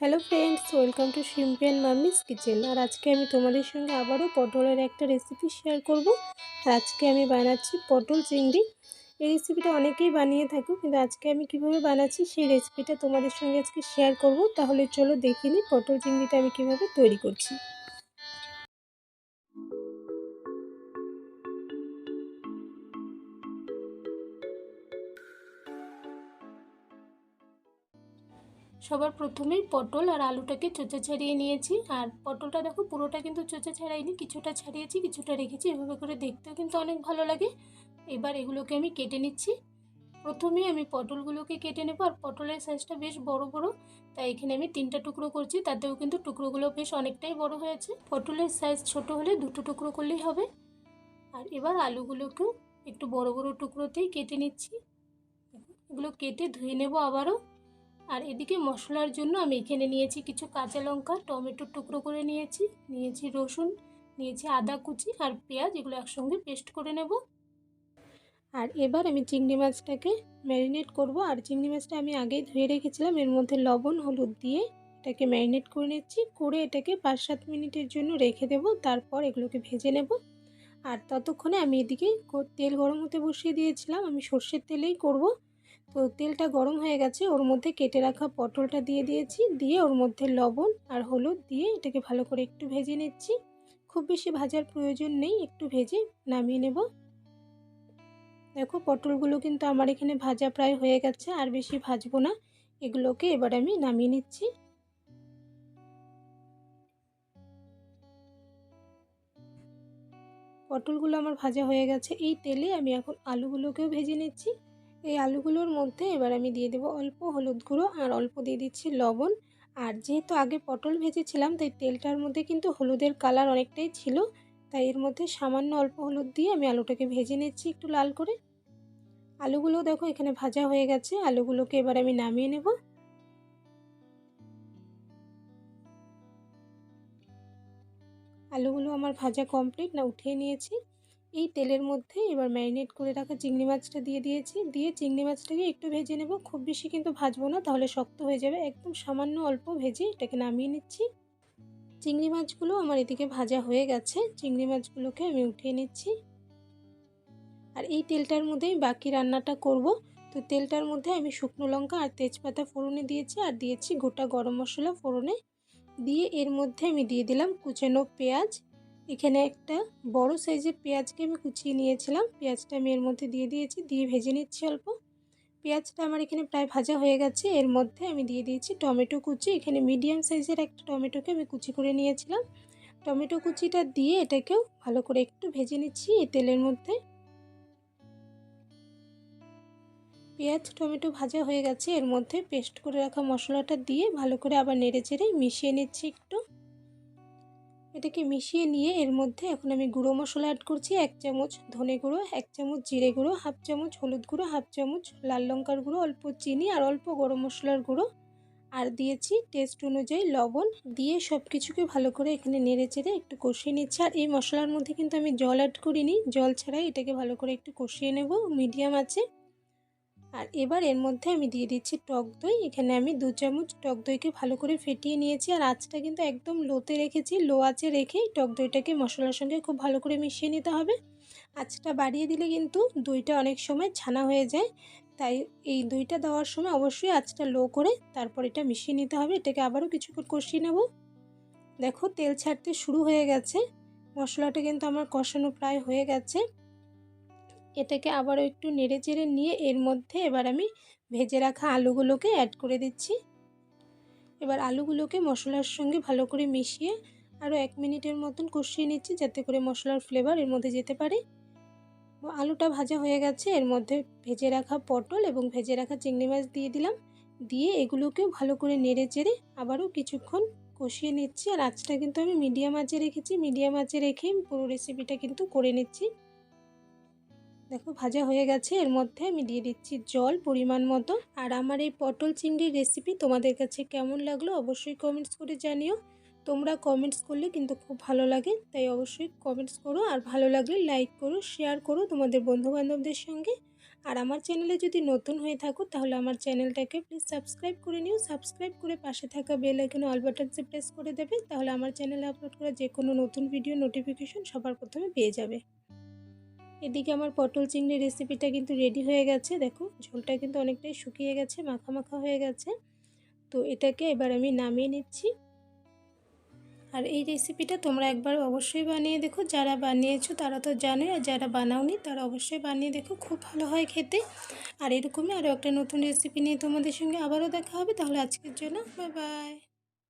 Hello friends, welcome to শিম্পিয়ান mummy's kitchen. আর আজকে আমি তোমাদের সঙ্গে আবারও পটলের একটা রেসিপি শেয়ার করব। আর আজকে আমি বানাচ্ছি পটল চিংড়ি। এই রেসিপিটা অনেকেই বানিয়ে থাকো, কিন্তু আজকে আমি কীভাবে বানাচ্ছি সেই রেসিপিটা তোমাদের সঙ্গে আজকে শেয়ার করব। তাহলে চলো দেখে নিই পটল চিংড়িটা আমি কীভাবে তৈরি করছি। সবার প্রথমেই পটল আর আলুটাকে চোচা ছাড়িয়ে নিয়েছি। আর পটলটা দেখো পুরোটা কিন্তু চোচা ছাড়াইনি, কিছুটা ছাড়িয়েছি, কিছুটা রেখেছি। এভাবে করে দেখতেও কিন্তু অনেক ভালো লাগে। এবার এগুলোকে আমি কেটে নিচ্ছি। প্রথমেই আমি পটলগুলোকে কেটে নেব। আর পটলের সাইজটা বেশ বড় বড়। তাই এখানে আমি তিনটা টুকরো করছি। তাতেও কিন্তু টুকরোগুলো বেশ অনেকটাই বড় হয়েছে। পটলের সাইজ ছোট হলে দুটো টুকরো করলেই হবে। আর এবার আলুগুলোকেও একটু বড় বড় টুকরোতেই কেটে নিচ্ছি। এগুলো কেটে ধুয়ে নেব আবারও। আর এদিকে মশলার জন্য আমি এখানে নিয়েছি কিছু কাঁচা লঙ্কা টমেটোর টুকরো করে নিয়েছি নিয়েছি রসুন, নিয়েছি আদা কুচি আর পেঁয়াজ, এগুলো একসঙ্গে পেস্ট করে নেব। আর এবার আমি চিংড়ি মাছটাকে ম্যারিনেট করব। আর চিংড়ি মাছটা আমি আগেই ধুয়ে রেখেছিলাম, এর মধ্যে লবণ, হলুদ দিয়ে এটাকে ম্যারিনেট করে নিচ্ছি। করে এটাকে পাঁচ সাত মিনিটের জন্য রেখে দেব, তারপর এগুলোকে ভেজে নেব। আর ততক্ষণে আমি এদিকে তেল গরম হতে বসিয়ে দিয়েছিলাম, আমি সর্ষের তেলেই করব। তেলটা গরম হয়ে গেছে, ওর মধ্যে কেটে রাখা পটলটা দিয়ে দিয়েছি, দিয়ে ওর মধ্যে লবণ আর হলুদ দিয়ে এটাকে ভালো করে একটু ভেজে নিচ্ছি। খুব বেশি ভাজার প্রয়োজন নেই, একটু ভেজে নামিয়ে নেব। দেখো, পটলগুলো কিন্তু আমার এখানে ভাজা প্রায় হয়ে গেছে, আর বেশি ভাজবো না। এগুলোকে এবার আমি নামিয়ে নিচ্ছি। পটলগুলো আমার ভাজা হয়ে গেছে, এই তেলে আমি এখন আলুগুলোকেও ভেজে নিচ্ছি। এই আলুগুলোর মধ্যে এবার আমি দিয়ে দেবো অল্প হলুদ গুঁড়ো আর অল্প দিয়ে দিচ্ছি লবণ। আর যেহেতু আগে পটল ভেজেছিলাম, তাই তেলটার মধ্যে কিন্তু হলুদের কালার অনেকটাই ছিল। তাই এর মধ্যে সামান্য অল্প হলুদ দিয়ে আমি আলুটাকে ভেজে নিচ্ছি একটু লাল করে। আলুগুলো দেখো এখানে ভাজা হয়ে গেছে, আলুগুলোকে এবার আমি নামিয়ে নেব। আলুগুলো আমার ভাজা কমপ্লিট না উঠিয়ে নিয়েছি। এই তেলের মধ্যে এবার ম্যারিনেট করে রাখা চিংড়ি মাছটা দিয়ে দিয়েছি। দিয়ে চিংড়ি মাছটাকে একটু ভেজে নেব। খুব বেশি কিন্তু ভাজবো না, তাহলে শক্ত হয়ে যাবে। একদম সামান্য অল্প ভেজে এটাকে নামিয়ে নিচ্ছি। চিংড়ি মাছগুলো আমার এদিকে ভাজা হয়ে গেছে। চিংড়ি মাছগুলোকে আমি উঠিয়ে নিচ্ছি। আর এই তেলটার মধ্যেই বাকি রান্নাটা করব। তো তেলটার মধ্যে আমি শুকনো লঙ্কা আর তেজপাতা ফোড়নে দিয়েছি আর দিয়েছি গোটা গরম মশলা ফোড়নে। দিয়ে এর মধ্যে আমি দিয়ে দিলাম কুচানো পেঁয়াজ। এখানে একটা বড় সাইজের পেঁয়াজকে আমি কুচিয়ে নিয়েছিলাম। পেঁয়াজটা আমি এর মধ্যে দিয়ে দিয়েছি, দিয়ে ভেজে নিচ্ছি অল্প। পেঁয়াজটা আমার এখানে প্রায় ভাজা হয়ে গেছে। এর মধ্যে আমি দিয়ে দিয়েছি টমেটো কুচি। এখানে মিডিয়াম সাইজের একটা টমেটোকে আমি কুচি করে নিয়েছিলাম। টমেটো কুচিটা দিয়ে এটাকেও ভালো করে একটু ভেজে নিচ্ছি এই তেলের মধ্যে। পেঁয়াজ, টমেটো ভাজা হয়ে গেছে। এর মধ্যে পেস্ট করে রাখা মশলাটা দিয়ে ভালো করে আবার নেড়ে চেড়ে মিশিয়ে নিচ্ছি একটু। এটাকে মিশিয়ে নিয়ে এর মধ্যে এখন আমি গুঁড়ো মশলা অ্যাড করছি, এক চামচ ধনে গুঁড়ো, এক চামচ জিরে গুঁড়ো, হাফ চামচ হলুদ গুঁড়ো, হাফ চামচ লাল লঙ্কার গুঁড়ো, অল্প চিনি আর অল্প গরম মশলার গুঁড়ো। আর দিয়েছি টেস্ট অনুযায়ী লবণ, দিয়ে সব কিছুকে ভালো করে এখানে নেড়ে চেড়ে একটু কষিয়ে নিচ্ছি। আর এই মশলার মধ্যে কিন্তু আমি জল অ্যাড করিনি, জল ছাড়াই এটাকে ভালো করে একটু কষিয়ে নেব মিডিয়াম আছে। আর এবার এর মধ্যে আমি দিয়ে দিচ্ছি টক দই। এখানে আমি দু চামচ টক দইকে ভালো করে ফেটিয়ে নিয়েছি আর আঁচটা কিন্তু একদম লোতে রেখেছি, লো আঁচে রেখেই টক দইটাকে মশলার সঙ্গে খুব ভালো করে মিশিয়ে নিতে হবে। আঁচটা বাড়িয়ে দিলে কিন্তু দইটা অনেক সময় ছানা হয়ে যায়। তাই এই দইটা দেওয়ার সময় অবশ্যই আঁচটা লো করে তারপর এটা মিশিয়ে নিতে হবে। এটাকে আবারও কিছুক্ষণ কষিয়ে নেব। দেখো তেল ছাড়তে শুরু হয়ে গেছে। মশলাটা কিন্তু আমার কষানো প্রায় হয়ে গেছে। এটাকে আবারও একটু নেড়ে চেড়ে নিয়ে এর মধ্যে এবার আমি ভেজে রাখা আলুগুলোকে অ্যাড করে দিচ্ছি। এবার আলুগুলোকে মশলার সঙ্গে ভালো করে মিশিয়ে আরও এক মিনিটের মতন কষিয়ে নিচ্ছি যাতে করে মশলার ফ্লেভার এর মধ্যে যেতে পারে। আলুটা ভাজা হয়ে গেছে, এর মধ্যে ভেজে রাখা পটল এবং ভেজে রাখা চিংড়ি মাছ দিয়ে দিলাম। দিয়ে এগুলোকেও ভালো করে নেড়ে চেড়ে আবারও কিছুক্ষণ কষিয়ে নিচ্ছি। আর আঁচটা কিন্তু আমি মিডিয়াম আঁচে রেখেছি। মিডিয়াম আঁচে রেখেই পুরো রেসিপিটা কিন্তু করে নিচ্ছি। দেখো, ভাজা হয়ে গেছে। এর মধ্যে আমি দিয়ে দিচ্ছি জল পরিমাণ মতো। আর আমার এই পটল চিংড়ির রেসিপি তোমাদের কাছে কেমন লাগল অবশ্যই কমেন্টস করে জানিও। তোমরা কমেন্টস করলে কিন্তু খুব ভালো লাগে। তাই অবশ্যই কমেন্টস করো। আর ভালো লাগলে লাইক করো শেয়ার করো তোমাদের বন্ধুবান্ধবদের সঙ্গে। আর আমার চ্যানেলে যদি নতুন হয়ে থাকো, তাহলে আমার চ্যানেলটাকে প্লিজ সাবস্ক্রাইব করে নিও। সাবস্ক্রাইব করে পাশে থাকা বেল আইকনে অল বাটনসে প্রেস করে দেবে। তাহলে আমার চ্যানেলে আপলোড করা যে কোনো নতুন ভিডিও নোটিফিকেশন সবার প্রথমে পেয়ে যাবে। এদিকে আমার পটল চিংড়ি রেসিপিটা কিন্তু রেডি হয়ে গেছে। দেখো, ঝোলটা কিন্তু অনেকটাই শুকিয়ে গেছে, মাখা মাখা হয়ে গেছে। তো এটাকে এবার আমি নামিয়ে নিচ্ছি। আর এই রেসিপিটা তোমরা একবার অবশ্যই বানিয়ে দেখো। যারা বানিয়েছো তারা তো জানোই আর যারা বানাওনি তারা অবশ্যই বানিয়ে দেখো। খুব ভালো হয় খেতে। আর এরকমই আরও একটা নতুন রেসিপি নিয়ে তোমাদের সঙ্গে আবারও দেখা হবে। তাহলে আজকের জন্য বাই বাই